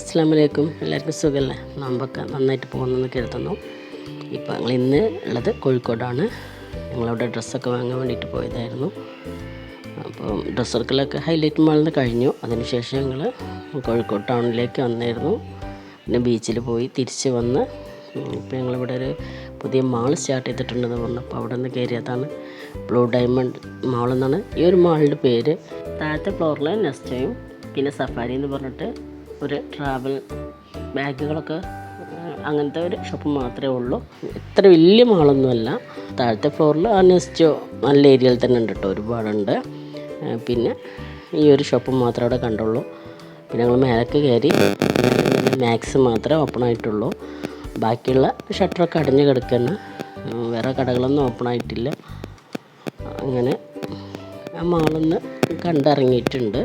അസ്സാം വലൈക്കും എല്ലാവർക്കും സുഖമല്ലേ നോമ്പൊക്കെ നന്നായിട്ട് പോകുന്നെന്ന് കരുതുന്നു ഇപ്പോൾ ഞങ്ങൾ ഇന്ന് ഉള്ളത് കോഴിക്കോടാണ്. ഞങ്ങളവിടെ ഡ്രസ്സൊക്കെ വാങ്ങാൻ വേണ്ടിയിട്ട് പോയതായിരുന്നു. അപ്പോൾ ഡ്രസ്സ് സർക്കിളൊക്കെ ഹൈലൈറ്റ് മാളിൽ നിന്ന് കഴിഞ്ഞു അതിനുശേഷം ഞങ്ങൾ കോഴിക്കോട് ടൗണിലേക്ക് വന്നായിരുന്നു. പിന്നെ ബീച്ചിൽ പോയി തിരിച്ച് വന്ന് ഇപ്പോൾ ഞങ്ങളിവിടെ ഒരു പുതിയ മാൾ സ്റ്റാർട്ട് ചെയ്തിട്ടുണ്ടെന്ന് പറഞ്ഞപ്പോൾ അവിടെ നിന്ന് കയറിയതാണ് ബ്ലൂ ഡയമണ്ട് മാൾ എന്നാണ് ഈ ഒരു മാളിന്റെ പേര്. താഴത്തെ ഫ്ലോറിൽ നെസ്റ്റയും പിന്നെ സഫാരി എന്ന് പറഞ്ഞിട്ട് ഒരു ട്രാവൽ ബാഗുകളൊക്കെ അങ്ങനത്തെ ഒരു ഷോപ്പ് മാത്രമേ ഉള്ളൂ. ഇത്ര വലിയ മാളൊന്നുമല്ല താഴത്തെ ഫ്ലോറിൽ നെസ്റ്റോ നല്ല ഏരിയയിൽ തന്നെ ഉണ്ട് കേട്ടോ ഒരുപാടുണ്ട്. പിന്നെ ഈ ഒരു ഷോപ്പ് മാത്രമേ അവിടെ കണ്ടുള്ളൂ. പിന്നെ ഞങ്ങൾ മേലക്ക് കയറി മാക്സ് മാത്രമേ ഓപ്പൺ ആയിട്ടുള്ളൂ. ബാക്കിയുള്ള ഷട്ടറൊക്കെ അടഞ്ഞു കിടക്കുന്നു വേറെ കടകളൊന്നും ഓപ്പൺ ആയിട്ടില്ല. അങ്ങനെ ആ മാളൊന്ന് കണ്ടിറങ്ങിയിട്ടുണ്ട്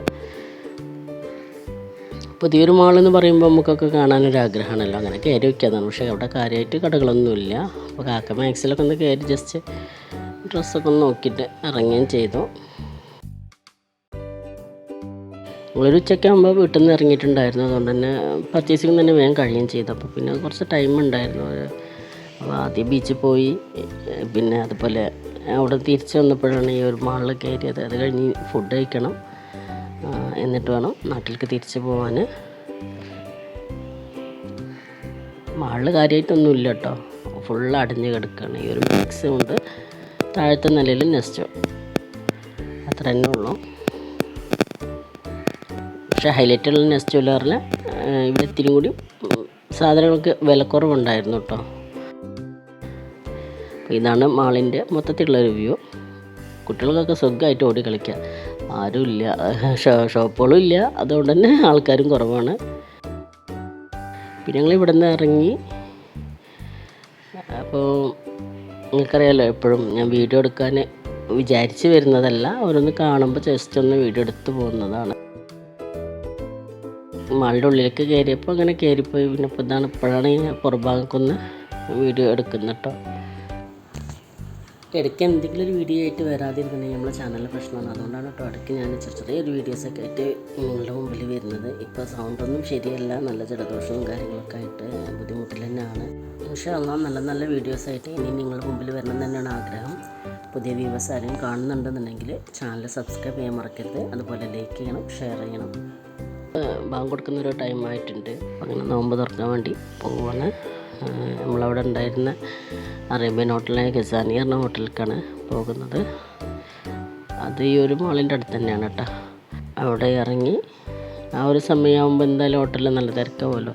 പുതിയൊരു മാളെന്ന് പറയുമ്പോൾ നമുക്കൊക്കെ കാണാനൊരു ആഗ്രഹമാണല്ലോ അങ്ങനെ കയറി വയ്ക്കാതാണ്. പക്ഷേ അവിടെ കാര്യമായിട്ട് കടകളൊന്നുമില്ല. അപ്പോൾ കാക്ക മാക്സിലൊക്കെ ഒന്ന് കയറി ജസ്റ്റ് ഡ്രസ്സൊക്കെ ഒന്ന് നോക്കിയിട്ട് ഇറങ്ങുകയും ചെയ്തു. ഒരു ഉച്ചയ്ക്കാകുമ്പോൾ വീട്ടിൽ നിന്ന് ഇറങ്ങിയിട്ടുണ്ടായിരുന്നു. അതുകൊണ്ട് തന്നെ പർച്ചേസിങ് തന്നെ വേഗം കഴിയുകയും ചെയ്തു. അപ്പോൾ പിന്നെ കുറച്ച് ടൈം ഉണ്ടായിരുന്നു. അപ്പോൾ ആദ്യം ബീച്ചിൽ പോയി. പിന്നെ അതുപോലെ അവിടെ തിരിച്ചു വന്നപ്പോഴാണ് ഈ ഒരു മാളിൽ കയറിയത്. അത് കഴിഞ്ഞ് ഫുഡ് കഴിക്കണം. എന്നിട്ട് വേണം നാട്ടിലേക്ക് തിരിച്ചു പോകാൻ മാളിൽ കാര്യമായിട്ടൊന്നുമില്ല കേട്ടോ. ഫുൾ അടിഞ്ഞ് കിടക്കുകയാണ് ഈ ഒരു മിക്സ് കൊണ്ട് താഴത്തെ നിലയിൽ നെസ്റ്റോ അത്ര തന്നെ ഉള്ളൂ. പക്ഷേ ഹൈലൈറ്റുള്ള നെസ്റ്റ് പറഞ്ഞാൽ ഇവിടെ ഇത്തിരി കൂടി സാധനങ്ങൾക്ക് വിലക്കുറവുണ്ടായിരുന്നു കേട്ടോ. ഇതാണ് മാളിന്റെ മൊത്തത്തിലുള്ള ഒരു വ്യൂ കുട്ടികൾക്കൊക്കെ സുഖമായിട്ട് ഓടി കളിക്കാം. ആരുമില്ല. ഷോപ്പുകളും ഇല്ല. അതുകൊണ്ട് തന്നെ ആൾക്കാരും കുറവാണ്. പിന്നെ ഞങ്ങൾ ഇവിടെ നിന്ന് ഇറങ്ങി. അപ്പോൾ നിങ്ങൾക്കറിയാലോ എപ്പോഴും ഞാൻ വീഡിയോ എടുക്കാൻ വിചാരിച്ച് വരുന്നതല്ല. ഓരോന്ന് കാണുമ്പോൾ ജസ്റ്റ് ഒന്ന് വീഡിയോ എടുത്ത് പോകുന്നതാണ്. മാളുടെ ഉള്ളിലേക്ക് കയറിയപ്പോൾ അങ്ങനെ കയറിപ്പോയി. പിന്നെ ഇപ്പോൾ ഇതാണ് ഇപ്പോഴാണ് ഈ പുറഭാഗമൊക്കെ വീഡിയോ എടുക്കുന്നത് കേട്ടോ. ഇടയ്ക്ക് എന്തെങ്കിലും ഒരു വീഡിയോ ആയിട്ട് വരാതിരിക്കണമെങ്കിൽ നമ്മളെ ചാനലിലെ പ്രശ്നമാണ്. അതുകൊണ്ടാണ് കേട്ടോ ഇടയ്ക്ക് ഞാൻ ചെറിയ ചെറിയൊരു വീഡിയോസൊക്കെ ആയിട്ട് നിങ്ങളുടെ മുമ്പിൽ വരുന്നത്. ഇപ്പോൾ സൗണ്ടൊന്നും ശരിയല്ല. നല്ല ജലദോഷവും കാര്യങ്ങളൊക്കെ ആയിട്ട് ബുദ്ധിമുട്ടിൽ തന്നെയാണ്. പക്ഷേ എന്നാൽ നല്ല നല്ല വീഡിയോസായിട്ട് ഇനി നിങ്ങളുടെ മുമ്പിൽ വരണം തന്നെയാണ് ആഗ്രഹം. പുതിയ വ്യൂവേഴ്സ് ആരെയും കാണുന്നുണ്ടെന്നുണ്ടെങ്കിൽ ചാനൽ സബ്സ്ക്രൈബ് ചെയ്യാൻ മറക്കരുത്. അതുപോലെ ലൈക്ക് ചെയ്യണം ഷെയർ ചെയ്യണം. ബാങ്ക് കൊടുക്കുന്ന ഒരു ടൈം ആയിട്ടുണ്ട് അങ്ങനെ നോമ്പ് തുറക്കാൻ വേണ്ടി പോവാണ്. നമ്മളവിടെ ഉണ്ടായിരുന്ന അറേബ്യൻ ഹോട്ടലായ ഖസാനി എന്ന ഹോട്ടലിലേക്കാണ് പോകുന്നത്. അത് ഈ ഒരു മോളിന്റെ അടുത്ത് തന്നെയാണ് കേട്ടോ. അവിടെ ഇറങ്ങി ആ ഒരു സമയമാകുമ്പോൾ എന്തായാലും ഹോട്ടലിൽ നല്ല തിരക്കാവുമല്ലോ.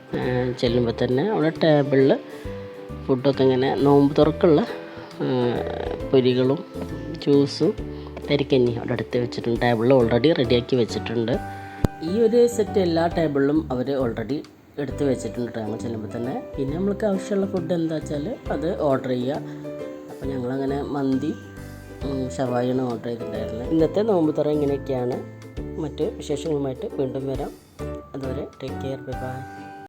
ചെല്ലുമ്പോൾ തന്നെ അവിടെ ടേബിളിൽ ഫുഡൊക്കെ ഇങ്ങനെ നോമ്പ് തുറക്കുള്ള പൊരികളും ജ്യൂസും തരിക്കഞ്ഞി അവിടെ അടുത്ത് വെച്ചിട്ടുണ്ട്. ടേബിളിൽ ഓൾറെഡി റെഡിയാക്കി വെച്ചിട്ടുണ്ട്. ഈ ഒരു സെറ്റ് എല്ലാ ടേബിളിലും അവർ ഓൾറെഡി എടുത്ത് വെച്ചിട്ടുണ്ട് കേട്ടോ ചെല്ലുമ്പോൾ തന്നെ. പിന്നെ നമ്മൾക്ക് ആവശ്യമുള്ള ഫുഡ് എന്താ വെച്ചാൽ അത് ഓർഡർ ചെയ്യുക. അപ്പോൾ ഞങ്ങളങ്ങനെ മന്തി ഉം, ഷവായിയാണ് ഓർഡർ ചെയ്തിട്ടുണ്ടായിരുന്നത്. ഇന്നത്തെ നോമ്പ് തുറ ഇങ്ങനെയൊക്കെയാണ്. മറ്റ് വിശേഷങ്ങളുമായിട്ട് വീണ്ടും വരാം. അതുവരെ ടേക്ക് കെയർ ബൈ ബൈ